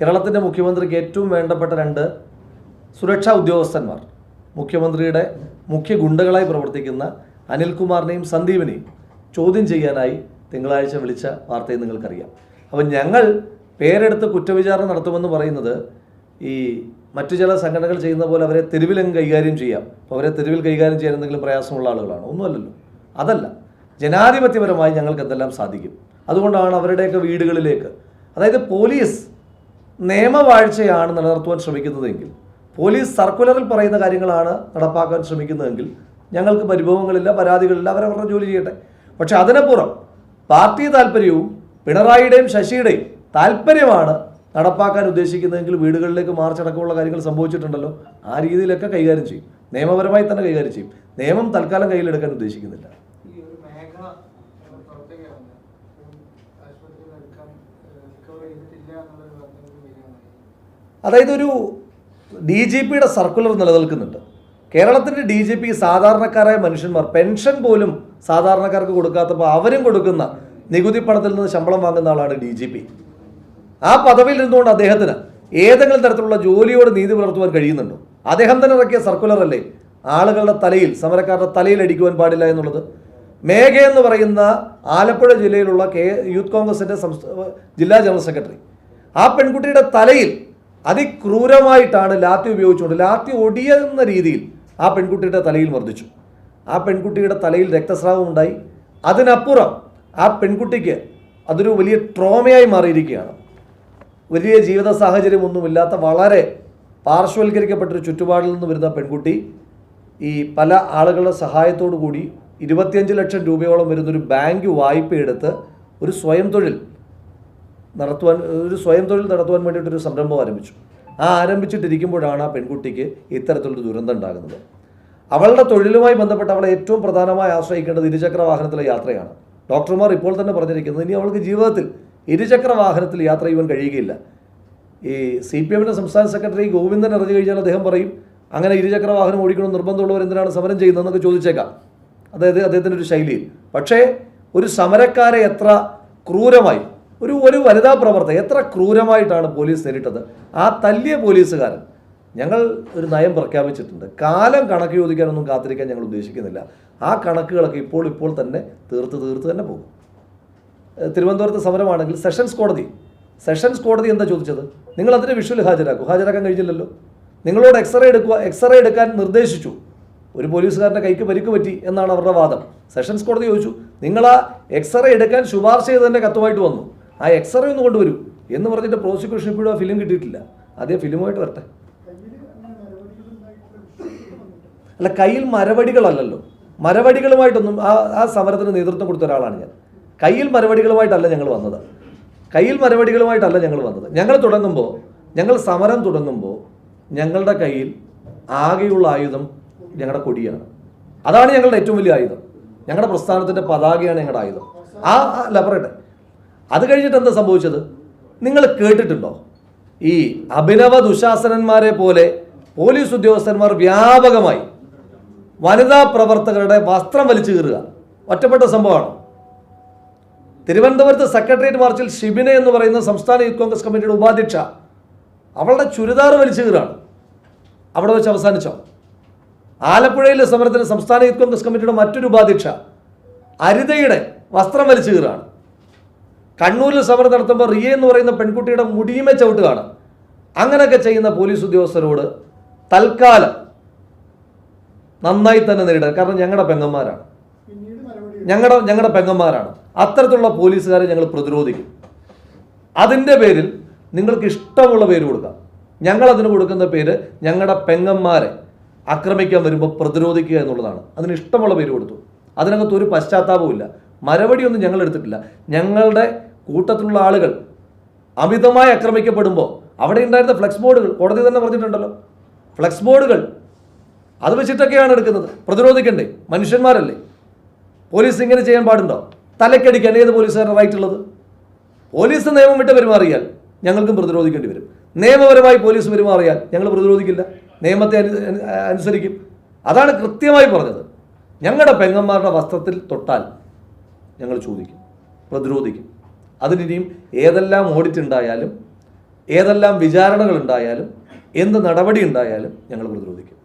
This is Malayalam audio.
കേരളത്തിന്റെ മുഖ്യമന്ത്രിക്ക് ഏറ്റവും വേണ്ടപ്പെട്ട രണ്ട് സുരക്ഷാ ഉദ്യോഗസ്ഥന്മാർ. മുഖ്യമന്ത്രിയുടെ മുഖ്യ ഗുണ്ടകളായി പ്രവർത്തിക്കുന്ന അനിൽകുമാറിനെയും സന്ദീപിനെയും ചോദ്യം ചെയ്യാനായി തിങ്കളാഴ്ച വിളിച്ച വാർത്തയും നിങ്ങൾക്കറിയാം. അപ്പം ഞങ്ങൾ പേരെടുത്ത് കുറ്റവിചാരണ നടത്തുമെന്ന് പറയുന്നത് ഈ മറ്റു ചില സംഘടനകൾ ചെയ്യുന്ന പോലെ അവരെ തെരുവിലങ്ങ് കൈകാര്യം ചെയ്യാം. അപ്പോൾ അവരെ തെരുവിൽ കൈകാര്യം ചെയ്യാൻ എന്തെങ്കിലും പ്രയാസമുള്ള ആളുകളാണ്? ഒന്നുമല്ലല്ലോ. അതല്ല. ജനാധിപത്യപരമായി ഞങ്ങൾക്ക് എന്തെല്ലാം സാധിക്കും? അതുകൊണ്ടാണ് അവരുടെയൊക്കെ വീടുകളിലേക്ക് അതായത് പോലീസ് നിയമവാഴ്ചയാണ് നിലനിർത്തുവാൻ ശ്രമിക്കുന്നതെങ്കിൽ പോലീസ് സർക്കുലറിൽ പറയുന്ന കാര്യങ്ങളാണ് നടപ്പാക്കാൻ ശ്രമിക്കുന്നതെങ്കിൽ ഞങ്ങൾക്ക് പരിഭവങ്ങളില്ല പരാതികളില്ല അവരവരുടെ ജോലി ചെയ്യട്ടെ. പക്ഷെ അതിനപ്പുറം പാർട്ടി താല്പര്യവും പിണറായിയുടെയും ശശിയുടെയും താല്പര്യമാണ് നടപ്പാക്കാൻ ഉദ്ദേശിക്കുന്നതെങ്കിൽ വീടുകളിലേക്ക് മാർച്ചടക്കമുള്ള കാര്യങ്ങൾ സംഭവിച്ചിട്ടുണ്ടല്ലോ ആ രീതിയിലൊക്കെ കൈകാര്യം ചെയ്യും. നിയമപരമായി തന്നെ കൈകാര്യം ചെയ്യും. നിയമം തൽക്കാലം കയ്യിലെടുക്കാൻ ഉദ്ദേശിക്കുന്നില്ല. ആശുപത്രിയിൽ എടുക്കാൻ അതായത് ഒരു ഡി ജി പിയുടെ സർക്കുലർ നിലനിൽക്കുന്നുണ്ട്. കേരളത്തിന്റെ ഡി ജി പി സാധാരണക്കാരായ മനുഷ്യന്മാർ പെൻഷൻ പോലും സാധാരണക്കാർക്ക് കൊടുക്കാത്തപ്പോൾ അവരും കൊടുക്കുന്ന നികുതി പണത്തിൽ നിന്ന് ശമ്പളം വാങ്ങുന്ന ആളാണ് ഡി ജി പി. ആ പദവിയിൽ ഇരുന്നുകൊണ്ട് അദ്ദേഹത്തിന് ഏതെങ്കിലും തരത്തിലുള്ള ജോലിയോട് നീതി പുലർത്തുവാൻ കഴിയുന്നുണ്ടോ? അദ്ദേഹം തന്നെ ഇറക്കിയ സർക്കുലർ അല്ലേ? ആളുകളുടെ തലയിൽ സമരക്കാരുടെ തലയിൽ അടിക്കുവാൻ പാടില്ല എന്നുള്ളത്. മേഘ എന്ന് പറയുന്ന ആലപ്പുഴ ജില്ലയിലുള്ള കെ യൂത്ത് കോൺഗ്രസിന്റെ ജില്ലാ ജനറൽ സെക്രട്ടറി. ആ പെൺകുട്ടിയുടെ തലയിൽ അതിക്രൂരമായിട്ടാണ് ലാത്തി ഉപയോഗിച്ചുകൊണ്ട് ലാത്തി ഒടിയുന്ന രീതിയിൽ ആ പെൺകുട്ടിയുടെ തലയിൽ മർദ്ദിച്ചു. ആ പെൺകുട്ടിയുടെ തലയിൽ രക്തസ്രാവം ഉണ്ടായി. അതിനപ്പുറം ആ പെൺകുട്ടിക്ക് അതൊരു വലിയ ട്രോമയായി മാറിയിരിക്കുകയാണ്. വലിയ ജീവിത സാഹചര്യമൊന്നുമില്ലാത്ത വളരെ പാർശ്വവൽക്കരിക്കപ്പെട്ടൊരു ചുറ്റുപാടിൽ നിന്ന് വരുന്ന പെൺകുട്ടി ഈ പല ആളുകളുടെ സഹായത്തോടു കൂടി ഇരുപത്തിയഞ്ച് ലക്ഷം രൂപയോളം വരുന്നൊരു ബാങ്ക് വായ്പയെടുത്ത് ഒരു സ്വയം തൊഴിൽ നടത്തുവാൻ ഒരു സ്വയം തൊഴിൽ നടത്തുവാൻ വേണ്ടിയിട്ടൊരു സംരംഭം ആരംഭിച്ചു. ആ ആരംഭിച്ചിട്ടിരിക്കുമ്പോഴാണ് ആ പെൺകുട്ടിക്ക് ഇത്തരത്തിലൊരു ദുരന്തം ഉണ്ടാകുന്നത്. അവളുടെ തൊഴിലുമായി ബന്ധപ്പെട്ട് അവളെ ഏറ്റവും പ്രധാനമായി ആശ്രയിക്കേണ്ടത് ഇരുചക്ര വാഹനത്തിലെ യാത്രയാണ്. ഡോക്ടർമാർ ഇപ്പോൾ തന്നെ പറഞ്ഞിരിക്കുന്നത് ഇനി അവൾക്ക് ജീവിതത്തിൽ ഇരുചക്ര വാഹനത്തിൽ യാത്ര ചെയ്യുവാൻ കഴിയുകയില്ല. ഈ സി പി എമ്മിന്റെ സംസ്ഥാന സെക്രട്ടറി ഗോവിന്ദൻ അറിഞ്ഞു കഴിഞ്ഞാൽ അദ്ദേഹം പറയും അങ്ങനെ ഇരുചക്ര വാഹനം ഓടിക്കണം നിർബന്ധമുള്ളവർ എന്തിനാണ് സമരം ചെയ്യുന്നതെന്നൊക്കെ ചോദിച്ചേക്കാം. അതായത് അദ്ദേഹത്തിന്റെ ഒരു ശൈലിയിൽ. പക്ഷേ ഒരു സമരക്കാരെ എത്ര ക്രൂരമായി ഒരു ഒരു വനിതാ പ്രവർത്തക എത്ര ക്രൂരമായിട്ടാണ് പോലീസ് നേരിട്ടത്? ആ തല്ലിയ പോലീസുകാരൻ ഞങ്ങൾ ഒരു നയം പ്രഖ്യാപിച്ചിട്ടുണ്ട്. കാലം കണക്ക് ചോദിക്കാനൊന്നും കാത്തിരിക്കാൻ ഞങ്ങൾ ഉദ്ദേശിക്കുന്നില്ല. ആ കണക്കുകളൊക്കെ ഇപ്പോൾ ഇപ്പോൾ തന്നെ തീർത്ത് തീർത്ത് തന്നെ പോകും. തിരുവനന്തപുരത്ത് സമരമാണെങ്കിൽ സെഷൻസ് കോടതി. സെഷൻസ് കോടതി എന്താ ചോദിച്ചത്? നിങ്ങൾ അതിന് വിഷ്വൽ ഹാജരാക്കൂ. ഹാജരാക്കാൻ കഴിഞ്ഞില്ലല്ലോ. നിങ്ങളോട് എക്സ്റേ എടുക്കുക എക്സ്റേ എടുക്കാൻ നിർദ്ദേശിച്ചു. ഒരു പോലീസുകാരന്റെ കൈക്ക് പരിക്ക് പറ്റി എന്നാണ് അവരുടെ വാദം. സെഷൻസ് കോടതി ചോദിച്ചു നിങ്ങൾ ആ എക്സ്റേ എടുക്കാൻ ശുപാർശ ചെയ്തതിന്റെ കത്തുമായിട്ട് വന്നു. ആ എക്സ്റേ ഒന്ന് കൊണ്ടുവരും എന്ന് പറഞ്ഞിട്ട് പ്രോസിക്യൂഷൻ ഇപ്പോഴും ആ ഫിലിം കിട്ടിയിട്ടില്ല. അതേ ഫിലിമുമായിട്ട് വരട്ടെ. അല്ല കയ്യിൽ മരവടികളല്ലല്ലോ. മരവടികളുമായിട്ടൊന്നും ആ ആ സമരത്തിന് നേതൃത്വം കൊടുത്ത ഒരാളാണ് ഞാൻ. കയ്യിൽ മരവടികളുമായിട്ടല്ല ഞങ്ങൾ വന്നത്. കയ്യിൽ മരവടികളുമായിട്ടല്ല ഞങ്ങൾ വന്നത്. ഞങ്ങൾ തുടങ്ങുമ്പോൾ ഞങ്ങൾ സമരം തുടങ്ങുമ്പോൾ ഞങ്ങളുടെ കയ്യിൽ ആകെയുള്ള ആയുധം ഞങ്ങളുടെ കൊടിയാണ്. അതാണ് ഞങ്ങളുടെ ഏറ്റവും വലിയ ആയുധം. ഞങ്ങളുടെ പ്രസ്ഥാനത്തിന്റെ പതാകയാണ് ഞങ്ങളുടെ ആയുധം. ആ ആ, അല്ല പറയട്ടെ. അത് കഴിഞ്ഞിട്ട് എന്താ സംഭവിച്ചത്? നിങ്ങൾ കേട്ടിട്ടുണ്ടോ? ഈ അഭിനവ ദുശാസനന്മാരെ പോലെ പോലീസ് ഉദ്യോഗസ്ഥന്മാർ വ്യാപകമായി വനിതാ പ്രവർത്തകരുടെ വസ്ത്രം വലിച്ചു കീറുക. ഒറ്റപ്പെട്ട സംഭവമാണ്. തിരുവനന്തപുരത്ത് സെക്രട്ടേറിയറ്റ് മാർച്ചിൽ ഷിബിന എന്ന് പറയുന്ന സംസ്ഥാന യൂത്ത് കോൺഗ്രസ് കമ്മിറ്റിയുടെ ഉപാധ്യക്ഷ അവളുടെ ചുരിദാർ വലിച്ചു കീറാണ് അവിടെ വെച്ച് അവസാനിച്ചോ? ആലപ്പുഴയിലെ സമരത്തിന് സംസ്ഥാന യൂത്ത് കോൺഗ്രസ് കമ്മിറ്റിയുടെ മറ്റൊരു ഉപാധ്യക്ഷ അരിതയുടെ വസ്ത്രം വലിച്ചു കീറാണ് കണ്ണൂരിൽ സമരം നടത്തുമ്പോൾ റിയ എന്ന് പറയുന്ന പെൺകുട്ടിയുടെ മുടിയുമേ ചവിട്ടുകയാണ്. അങ്ങനെയൊക്കെ ചെയ്യുന്ന പോലീസ് ഉദ്യോഗസ്ഥരോട് തൽക്കാലം നന്നായി തന്നെ നേരിടുക കാരണം ഞങ്ങളുടെ പെങ്ങന്മാരാണ്. ഞങ്ങളുടെ ഞങ്ങളുടെ പെങ്ങന്മാരാണ്. അത്തരത്തിലുള്ള പോലീസുകാരെ ഞങ്ങൾ പ്രതിരോധിക്കും. അതിന്റെ പേരിൽ നിങ്ങൾക്ക് ഇഷ്ടമുള്ള പേര് കൊടുക്കാം. ഞങ്ങളതിന് കൊടുക്കുന്ന പേര് ഞങ്ങളുടെ പെങ്ങന്മാരെ ആക്രമിക്കാൻ വരുമ്പോൾ പ്രതിരോധിക്കുക എന്നുള്ളതാണ്. അതിന് ഇഷ്ടമുള്ള പേര് കൊടുത്തു. അതിനകത്ത് ഒരു പശ്ചാത്താപവുമില്ല. മറുപടിയൊന്നും ഞങ്ങൾ എടുത്തിട്ടില്ല. ഞങ്ങളുടെ കൂട്ടത്തിലുള്ള ആളുകൾ അമിതമായി ആക്രമിക്കപ്പെടുമ്പോൾ അവിടെ ഉണ്ടായിരുന്ന ഫ്ലെക്സ് ബോർഡുകൾ കോടതി തന്നെ പറഞ്ഞിട്ടുണ്ടല്ലോ. ഫ്ലെക്സ് ബോർഡുകൾ അത് വെച്ചിട്ടൊക്കെയാണ് എടുക്കുന്നത്. പ്രതിരോധിക്കണ്ടേ? മനുഷ്യന്മാരല്ലേ? പോലീസ് ഇങ്ങനെ ചെയ്യാൻ പാടുണ്ടോ? തലക്കടിക്കാൻ ഏത് പോലീസുകാരുടെ റൈറ്റ് ഉള്ളത്? പോലീസ് നിയമം വിട്ട് പെരുമാറിയാൽ ഞങ്ങൾക്കും പ്രതിരോധിക്കേണ്ടി വരും. നിയമപരമായി പോലീസ് പെരുമാറിയാൽ ഞങ്ങൾ പ്രതിരോധിക്കില്ല. നിയമത്തെ അനു- അനു- അനുസരിക്കും. അതാണ് കൃത്യമായി പറഞ്ഞത്. ഞങ്ങളുടെ പെങ്ങന്മാരുടെ വസ്ത്രത്തിൽ തൊട്ടാൽ ഞങ്ങൾ ചോദിക്കും. പ്രതിരോധിക്കും. അതിനിനിയും ഏതെല്ലാം ഓഡിറ്റ് ഉണ്ടായാലും ഏതെല്ലാം വിചാരണകൾ ഉണ്ടായാലും എന്ത് നടപടി ഉണ്ടായാലും ഞങ്ങൾ പ്രതിരോധിക്കും.